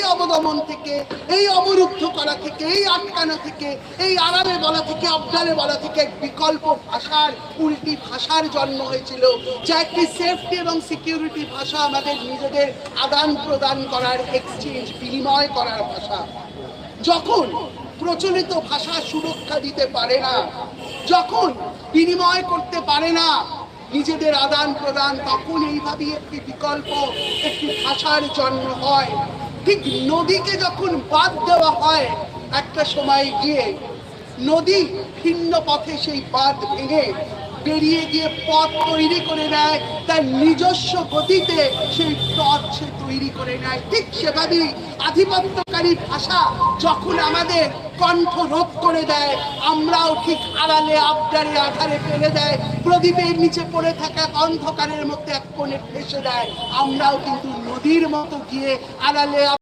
এই অবদমন থেকে, এই অবরুদ্ধ করা থেকে, এই আটকানো থেকে, এই আরামে বলা থেকে আবদারে বলা থেকে বিকল্প ভাষার, উল্টি ভাষার জন্ম হয়েছিল। যা একটি সেফটি এবং সিকিউরিটি ভাষা আমাদের নিজেদের আদান প্রদান করার এক্সচেঞ্জ বিনিময় করার ভাষা। যখন প্রচলিত ভাষা সুরক্ষা দিতে পারে না, যখন বিনিময় করতে পারে না, নিজেদের আদান প্রদান, তখন এইভাবেই একটি বিকল্প, একটি ভাষার জন্ম হয়। ঠিক নদীকে যখন বাদ দেওয়া হয়, একটা সময় গিয়ে নদী ভিন্ন পথে সেই বাঁধ ভেঙে বেরিয়ে গিয়ে পথ তৈরি করে নেয়, তার নিজস্ব গতিতে সেই পথ সে তৈরি করে নেয়। ঠিক সেভাবেই আধিপত্যকারী ভাষা যখন আমাদের কণ্ঠ রোধ করে দেয়, আমরাও ঠিক আড়ালে, আবদারে, আধারে ফেলে দেয়। প্রদীপের নিচে পড়ে থাকা অন্ধকারের মধ্যে এক কোণে ফেসে দেয়। আমরাও কিন্তু নদীর মতো গিয়ে আড়ালে